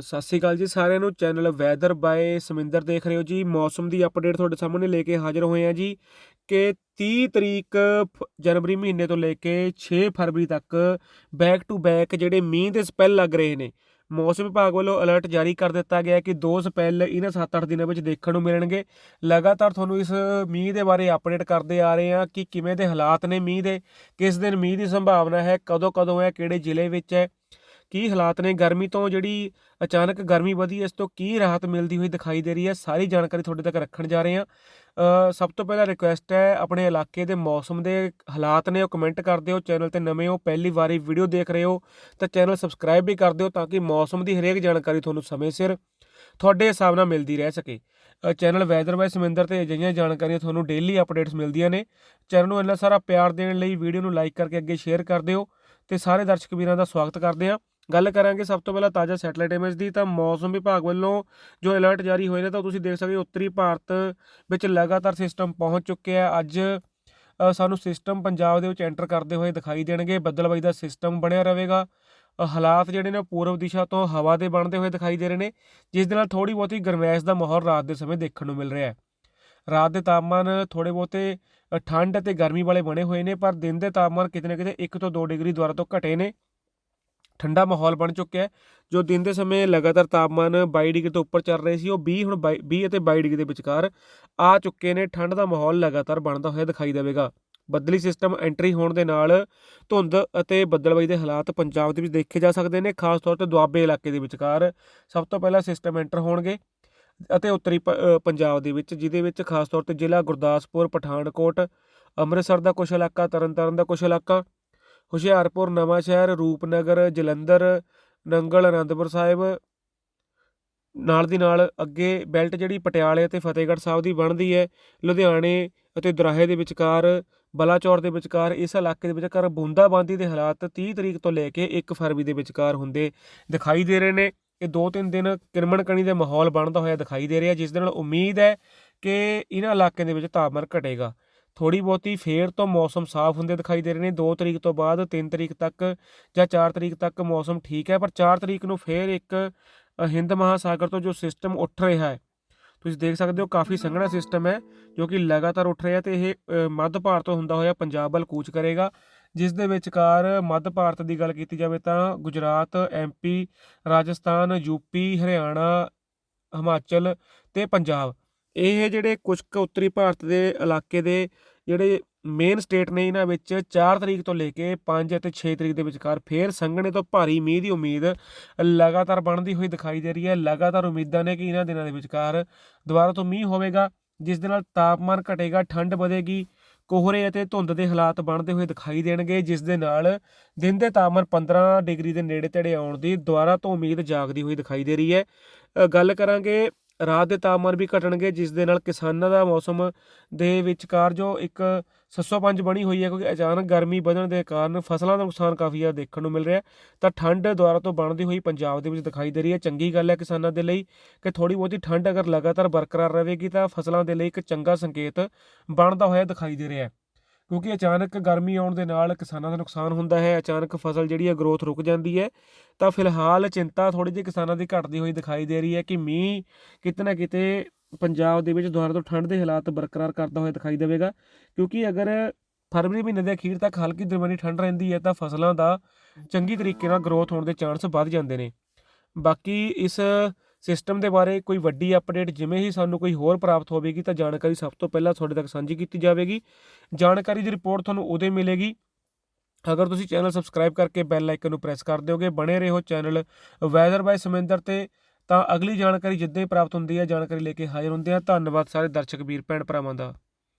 ਸਤਿ ਸ਼੍ਰੀ ਅਕਾਲ ਜੀ ਸਾਰਿਆਂ ਨੂੰ। ਚੈਨਲ ਵੈਦਰ ਬਾਏ ਸਮਿੰਦਰ ਦੇਖ ਰਹੇ ਹੋ ਜੀ। ਮੌਸਮ ਦੀ ਅਪਡੇਟ ਤੁਹਾਡੇ ਸਾਹਮਣੇ ਲੈ ਕੇ ਹਾਜ਼ਰ ਹੋਏ ਆ ਜੀ ਕਿ 30 ਤਰੀਕ ਫ- ਜਨਵਰੀ ਮਹੀਨੇ ਤੋਂ ਲੈ ਕੇ 6 ਫਰਵਰੀ ਤੱਕ ਬੈਕ ਟੂ ਬੈਕ ਜਿਹੜੇ ਮੀਂਹ ਦੇ ਸਪੈਲ ਲੱਗ ਰਹੇ ਨੇ, ਮੌਸਮ ਵਿਭਾਗ ਵੱਲੋਂ ਅਲਰਟ ਜਾਰੀ ਕਰ ਦਿੱਤਾ ਗਿਆ ਕਿ ਦੋ ਸਪੈਲ ਇਹਨਾਂ 7-8 ਦਿਨਾਂ ਵਿੱਚ ਦੇਖਣ ਨੂੰ ਮਿਲਣਗੇ। ਲਗਾਤਾਰ ਤੁਹਾਨੂੰ ਇਸ ਮੀਂਹ ਦੇ ਬਾਰੇ ਅਪਡੇਟ ਕਰਦੇ ਆ ਰਹੇ ਹਾਂ ਕਿ ਕਿਵੇਂ ਦੇ ਹਾਲਾਤ ਨੇ ਮੀਂਹ ਦੇ, ਕਿਸ ਦਿਨ ਮੀਂਹ ਦੀ ਸੰਭਾਵਨਾ ਹੈ ਕਦੋਂ ਕਦੋਂ ਹੈ, ਕਿਹੜੇ ਜ਼ਿਲ੍ਹੇ ਵਿੱਚ ਹੈ। ਕੀ ਹਾਲਾਤ ਨੇ? ਗਰਮੀ ਤੋਂ ਜਿਹੜੀ ਅਚਾਨਕ ਗਰਮੀ ਵਧੀ, ਇਸ ਤੋਂ ਕੀ ਰਾਹਤ ਮਿਲਦੀ ਹੋਈ ਦਿਖਾਈ ਦੇ ਰਹੀ ਹੈ? ਸਾਰੀ ਜਾਣਕਾਰੀ ਤੁਹਾਡੇ ਤੱਕ ਰੱਖਣ ਜਾ ਰਹੇ ਹਾਂ। ਸਭ ਤੋਂ ਪਹਿਲਾਂ ਰਿਕੁਐਸਟ ਹੈ, ਆਪਣੇ ਇਲਾਕੇ ਦੇ ਮੌਸਮ ਦੇ ਹਾਲਾਤ ਨੇ, ਉਹ ਕਮੈਂਟ ਕਰ ਦਿਓ। ਚੈਨਲ ਤੇ ਨਵੇਂ ਹੋ, ਪਹਿਲੀ ਵਾਰੀ ਵੀਡੀਓ ਦੇਖ ਰਹੇ ਹੋ, ਤਾਂ ਚੈਨਲ ਸਬਸਕ੍ਰਾਈਬ ਵੀ ਕਰ ਦਿਓ ਤਾਂ ਕਿ ਮੌਸਮ ਦੀ ਹਰੇਕ ਜਾਣਕਾਰੀ ਤੁਹਾਨੂੰ ਸਮੇਂ ਸਿਰ ਤੁਹਾਡੇ ਹਿਸਾਬ ਨਾਲ ਮਿਲਦੀ ਰਹਿ ਸਕੇ। ਚੈਨਲ ਵੈਦਰ ਬਾਈ ਸਮਿੰਦਰ ਤੇ ਅਜਿਹੀਆਂ ਜਾਣਕਾਰੀਆਂ ਤੁਹਾਨੂੰ ਡੇਲੀ ਅਪਡੇਟਸ ਮਿਲਦੀਆਂ ਨੇ। ਚੈਨਲ ਨੂੰ ਇੰਨਾ ਸਾਰਾ ਪਿਆਰ ਦੇਣ ਲਈ ਵੀਡੀਓ ਨੂੰ ਲਾਈਕ ਕਰਕੇ ਅੱਗੇ ਸ਼ੇਅਰ ਕਰ ਦਿਓ ਤੇ ਸਾਰੇ ਦਰਸ਼ਕ ਵੀਰਾਂ ਦਾ ਸਵਾਗਤ ਕਰਦੇ ਹਾਂ। ਗੱਲ ਕਰਾਂਗੇ ਸਭ ਤੋਂ ਪਹਿਲਾਂ ਤਾਜ਼ਾ ਸੈਟਲਾਈਟ ਇਮੇਜ ਦੀ, ਤਾਂ ਮੌਸਮ ਵਿਭਾਗ ਵੱਲੋਂ ਜੋ ਅਲਰਟ ਜਾਰੀ ਹੋਏ ਨੇ, ਤਾਂ ਤੁਸੀਂ ਦੇਖ ਸਕਦੇ ਹੋ ਉੱਤਰੀ ਭਾਰਤ ਵਿੱਚ ਲਗਾਤਾਰ ਸਿਸਟਮ ਪਹੁੰਚ ਚੁੱਕੇ ਆ ਅੱਜ ਸਾਨੂੰ ਸਿਸਟਮ ਪੰਜਾਬ ਦੇ ਵਿੱਚ ਐਂਟਰ ਕਰਦੇ ਹੋਏ ਦਿਖਾਈ ਦੇਣਗੇ। ਬੱਦਲਬਾਈ ਦਾ ਸਿਸਟਮ ਬਣਿਆ ਰਹੇਗਾ। ਹਾਲਾਤ ਜਿਹੜੇ ਨੇ ਉਹ ਪੂਰਬ ਦਿਸ਼ਾ ਤੋਂ ਹਵਾ ਦੇ ਬਣਦੇ ਹੋਏ ਦਿਖਾਈ ਦੇ ਰਹੇ ਨੇ, ਜਿਸ ਦੇ ਨਾਲ ਥੋੜੀ ਬਹੁਤੀ ਗਰਮੈਸ਼ ਦਾ ਮਾਹੌਲ ਰਾਤ ਦੇ ਸਮੇਂ ਦੇਖਣ ਨੂੰ ਮਿਲ ਰਿਹਾ ਹੈ। ਰਾਤ ਦੇ ਤਾਪਮਾਨ ਥੋੜੇ ਬਹੁਤੇ ਠੰਡ ਅਤੇ ਗਰਮੀ ਵਾਲੇ ਬਣੇ ਹੋਏ ਨੇ, ਪਰ ਦਿਨ ਦੇ ਤਾਪਮਾਨ ਕਿਤੇ ਨਾ ਕਿਤੇ 1 ਤੋਂ 2 ਡਿਗਰੀ ਦੁਆਰਾ ਤੋਂ ਘਟੇ ਨੇ। ਠੰਡਾ ਮਾਹੌਲ ਬਣ ਚੁੱਕਿਆ ਹੈ। ਜੋ ਦਿਨ ਦੇ ਸਮੇਂ ਲਗਾਤਾਰ ਤਾਪਮਾਨ 22 ਡਿਗਰੀ ਤੋਂ ਉੱਪਰ ਚੱਲ ਰਹੇ ਸੀ, ਉਹ 20 ਹੁਣ 22 20 ਅਤੇ 22 ਡਿਗਰੀ ਦੇ ਵਿਚਕਾਰ ਆ ਚੁੱਕੇ ਨੇ। ਠੰਡ ਦਾ ਮਾਹੌਲ ਲਗਾਤਾਰ ਬਣਦਾ ਹੋਇਆ ਦਿਖਾਈ ਦੇਵੇਗਾ। ਬੱਦਲੀ ਸਿਸਟਮ ਐਂਟਰੀ ਹੋਣ ਦੇ ਨਾਲ ਧੁੰਦ ਅਤੇ ਬੱਦਲਬਾਈ ਦੇ ਹਾਲਾਤ ਪੰਜਾਬ ਦੇ ਵਿੱਚ ਦੇਖੇ ਜਾ ਸਕਦੇ ਨੇ, ਖਾਸ ਤੌਰ ਤੇ ਦੁਆਬੇ ਇਲਾਕੇ ਦੇ ਵਿਚਕਾਰ। ਸਭ ਤੋਂ ਪਹਿਲਾਂ ਸਿਸਟਮ ਐਂਟਰ ਹੋਣਗੇ ਅਤੇ ਉੱਤਰੀ ਪ- ਪੰਜਾਬ ਦੇ ਵਿੱਚ, ਜਿਹਦੇ ਵਿੱਚ ਖਾਸ ਤੌਰ ਤੇ ਜ਼ਿਲ੍ਹਾ ਗੁਰਦਾਸਪੁਰ, ਪਠਾਨਕੋਟ, ਅੰਮ੍ਰਿਤਸਰ ਦਾ ਕੁਝ ਇਲਾਕਾ, ਤਰਨਤਾਰਨ ਦਾ ਕੁਝ ਇਲਾਕਾ ਹੁਸ਼ਿਆਰਪੁਰ, ਨਵਾਂਸ਼ਹਿਰ, ਰੂਪਨਗਰ, ਜਲੰਧਰ, ਨੰਗਲ, ਅਨੰਦਪੁਰ ਸਾਹਿਬ। ਨਾਲ ਦੀ ਨਾਲ ਅੱਗੇ ਬੈਲਟ ਜਿਹੜੀ ਪਟਿਆਲੇ ਅਤੇ ਫਤਿਹਗੜ੍ਹ ਸਾਹਿਬ ਦੀ ਬਣਦੀ ਹੈ, ਲੁਧਿਆਣੇ ਅਤੇ ਦੁਰਾਹੇ ਦੇ ਵਿਚਕਾਰ, ਬਲਾਚੌਰ ਦੇ ਵਿਚਕਾਰ, ਇਸ ਇਲਾਕੇ ਦੇ ਵਿਚਕਾਰ ਬੂੰਦਾਬਾਂਦੀ ਦੇ ਹਾਲਾਤ 30 ਤਰੀਕ ਤੋਂ ਲੈ ਕੇ 1 ਫਰਵਰੀ ਦੇ ਵਿਚਕਾਰ ਹੁੰਦੇ ਦਿਖਾਈ ਦੇ ਰਹੇ ਨੇ। ਇਹ ਦੋ ਤਿੰਨ ਦਿਨ ਕਿਰਮਣ ਕਣੀ ਦੇ ਮਾਹੌਲ ਬਣਦਾ ਹੋਇਆ ਦਿਖਾਈ ਦੇ ਰਿਹਾ, ਜਿਸ ਦੇ ਨਾਲ ਉਮੀਦ ਹੈ ਕਿ ਇਹਨਾਂ ਇਲਾਕਿਆਂ ਦੇ ਵਿੱਚ ਤਾਪਮਾਨ ਘਟੇਗਾ। ਥੋੜੀ ਬਹੁਤੀ ਫੇਰ ਤੋਂ ਮੌਸਮ ਸਾਫ਼ ਹੁੰਦੇ ਦਿਖਾਈ ਦੇ ਰਹੇ ਨੇ। 2 ਤਰੀਕ ਤੋਂ ਬਾਅਦ 3 ਤਰੀਕ ਤੱਕ ਜਾਂ 4 ਤਰੀਕ ਤੱਕ ਮੌਸਮ ਠੀਕ ਹੈ, ਪਰ 4 ਤਰੀਕ ਨੂੰ ਫੇਰ ਇੱਕ ਹਿੰਦ ਮਹਾਸਾਗਰ ਤੋਂ ਜੋ ਸਿਸਟਮ ਉੱਠ ਰਿਹਾ ਹੈ, ਤੁਸੀਂ ਦੇਖ ਸਕਦੇ ਹੋ ਕਾਫੀ ਸੰਘਣਾ ਸਿਸਟਮ ਹੈ, ਜੋ ਕਿ ਲਗਾਤਾਰ ਉੱਠ ਰਿਹਾ ਤੇ ਇਹ ਮੱਧ ਭਾਰਤ ਤੋਂ ਹੁੰਦਾ ਹੋਇਆ ਪੰਜਾਬ ਵੱਲ ਕੂਚ ਕਰੇਗਾ। ਜਿਸ ਦੇ ਵਿਚਕਾਰ ਮੱਧ ਭਾਰਤ ਦੀ ਗੱਲ ਕੀਤੀ ਜਾਵੇ ਤਾਂ ਗੁਜਰਾਤ ਐਮਪੀ ਰਾਜਸਥਾਨ ਯੂਪੀ ਹਰਿਆਣਾ, ਹਿਮਾਚਲ ਤੇ ਪੰਜਾਬ ਇਹ ਜਿਹੜੇ ਕੁਝ ਕੁ ਉੱਤਰੀ ਭਾਰਤ ਦੇ ਇਲਾਕੇ ਦੇ ਜਿਹੜੇ ਮੇਨ ਸਟੇਟ ਨੇ ਇਹਨਾਂ ਵਿੱਚ 4 ਤਰੀਕ ਤੋਂ ਲੈ ਕੇ 5 ਅਤੇ 6 ਤਰੀਕ ਦੇ ਵਿਚਕਾਰ ਫੇਰ ਸੰਘਣੇ ਤੋਂ ਭਾਰੀ ਮੀਂਹ ਦੀ ਉਮੀਦ ਲਗਾਤਾਰ ਬਣਦੀ ਹੋਈ ਦਿਖਾਈ ਦੇ ਰਹੀ ਹੈ। ਲਗਾਤਾਰ ਉਮੀਦਾਂ ਨੇ ਕਿ ਇਹਨਾਂ ਦਿਨਾਂ ਦੇ ਵਿਚਕਾਰ ਦੁਬਾਰਾ ਤੋਂ ਮੀਂਹ ਹੋਵੇਗਾ, ਜਿਸ ਦੇ ਨਾਲ ਤਾਪਮਾਨ ਘਟੇਗਾ, ਠੰਡ ਵਧੇਗੀ, ਕੋਹਰੇ ਅਤੇ ਧੁੰਦ ਦੇ ਹਾਲਾਤ ਬਣਦੇ ਹੋਏ ਦਿਖਾਈ ਦੇਣਗੇ, ਜਿਸ ਦੇ ਨਾਲ ਦਿਨ ਦੇ ਤਾਪਮਾਨ 15 ਡਿਗਰੀ ਦੇ ਨੇੜੇ ਤੇੜੇ ਆਉਣ ਦੀ ਦੁਬਾਰਾ ਤੋਂ ਉਮੀਦ ਜਾਗਦੀ ਹੋਈ ਦਿਖਾਈ ਦੇ ਰਹੀ ਹੈ। ਗੱਲ ਕਰਾਂਗੇ ਰਾਤ ਦੇ ਤਾਪਮਾਨ ਵੀ ਘਟਣਗੇ, ਜਿਸ ਦੇ ਨਾਲ ਕਿਸਾਨਾਂ ਦਾ ਮੌਸਮ ਦੇ ਵਿਚਕਾਰ ਜੋ ਇੱਕ ਸੱਸੋਪੰਜ ਬਣੀ ਹੋਈ ਹੈ, ਕਿਉਂਕਿ ਅਚਾਨਕ ਗਰਮੀ ਵਧਣ ਦੇ ਕਾਰਨ ਫਸਲਾਂ ਦਾ ਨੁਕਸਾਨ ਕਾਫੀ ਜ਼ਿਆਦਾ ਦੇਖਣ ਨੂੰ ਮਿਲ ਰਿਹਾ ਤਾਂ ਠੰਡ ਦੁਆਰਾ ਤੋਂ ਬਣਦੀ ਹੋਈ ਪੰਜਾਬ ਦੇ ਵਿੱਚ ਦਿਖਾਈ ਦੇ ਰਹੀ ਹੈ। ਚੰਗੀ ਗੱਲ ਹੈ ਕਿਸਾਨਾਂ ਦੇ ਲਈ ਕਿ ਥੋੜੀ ਬਹੁਤੀ ਠੰਡ ਅਗਰ ਲਗਾਤਾਰ ਬਰਕਰਾਰ ਰਹੇਗੀ, ਤਾਂ ਫਸਲਾਂ ਦੇ ਲਈ ਇੱਕ ਚੰਗਾ ਸੰਕੇਤ ਬਣਦਾ ਹੋਇਆ ਦਿਖਾਈ ਦੇ ਰਿਹਾ ਹੈ। ਕਿਉਂਕਿ ਅਚਾਨਕ ਗਰਮੀ ਆਉਣ ਦੇ ਨਾਲ ਕਿਸਾਨਾਂ ਦਾ ਨੁਕਸਾਨ ਹੁੰਦਾ ਹੈ, ਅਚਾਨਕ ਫਸਲ ਜਿਹੜੀ ਹੈ ਗਰੋਥ ਰੁਕ ਜਾਂਦੀ ਹੈ, ਤਾਂ ਫਿਲਹਾਲ ਚਿੰਤਾ ਥੋੜੀ ਜਿਹੀ ਕਿਸਾਨਾਂ ਦੀ ਘਟਦੀ ਹੋਈ ਦਿਖਾਈ ਦੇ ਰਹੀ ਹੈ ਕਿ ਮੀਂਹ ਕਿਤੇ ਨਾ ਕਿਤੇ ਪੰਜਾਬ ਦੇ ਵਿੱਚ ਦੁਬਾਰਾ ਤੋਂ ਠੰਡ ਦੇ ਹਾਲਾਤ ਬਰਕਰਾਰ ਕਰਦਾ ਹੋਇਆ ਦਿਖਾਈ ਦੇਵੇਗਾ। ਕਿਉਂਕਿ ਅਗਰ ਫਰਵਰੀ ਮਹੀਨੇ ਦੇ ਅਖੀਰ ਤੱਕ ਹਲਕੀ ਦਰਮਿਆਨੀ ਠੰਡ ਰਹਿੰਦੀ ਹੈ, ਤਾਂ ਫਸਲਾਂ ਦਾ ਚੰਗੀ ਤਰੀਕੇ ਨਾਲ ਗਰੋਥ ਹੋਣ ਦੇ ਚਾਂਸ ਵੱਧ ਜਾਂਦੇ ਨੇ। ਬਾਕੀ ਇਸ ਸਿਸਟਮ ਦੇ ਬਾਰੇ ਕੋਈ ਵੱਡੀ ਅਪਡੇਟ ਜਿਵੇਂ ਹੀ ਸਾਨੂੰ ਕੋਈ ਹੋਰ ਪ੍ਰਾਪਤ ਹੋਵੇਗੀ ਤਾਂ ਜਾਣਕਾਰੀ ਸਭ ਤੋਂ ਪਹਿਲਾਂ ਤੁਹਾਡੇ ਤੱਕ ਸਾਂਝੀ ਕੀਤੀ ਜਾਵੇਗੀ। ਜਾਣਕਾਰੀ ਦੀ ਰਿਪੋਰਟ ਤੁਹਾਨੂੰ ਉਦੋਂ ਮਿਲੇਗੀ ਅਗਰ ਤੁਸੀਂ ਚੈਨਲ ਸਬਸਕ੍ਰਾਈਬ ਕਰਕੇ ਬੈਲ ਆਈਕਨ ਨੂੰ ਪ੍ਰੈਸ ਕਰ ਦਿਓਗੇ, ਬਣੇ ਰਹੋ ਚੈਨਲ ਵੈਦਰ ਬਾਈ ਸਮਿੰਦਰ ਤੇ, ਤਾਂ ਅਗਲੀ ਜਾਣਕਾਰੀ ਜਿੱਦਾਂ ਹੀ ਪ੍ਰਾਪਤ ਹੁੰਦੀ ਹੈ, ਜਾਣਕਾਰੀ ਲੈ ਕੇ ਹਾਜ਼ਰ ਹੁੰਦੇ ਹਾਂ। ਧੰਨਵਾਦ ਸਾਰੇ ਦਰਸ਼ਕ, ਵੀਰ, ਭੈਣ ਭਰਾਵਾਂ ਦਾ।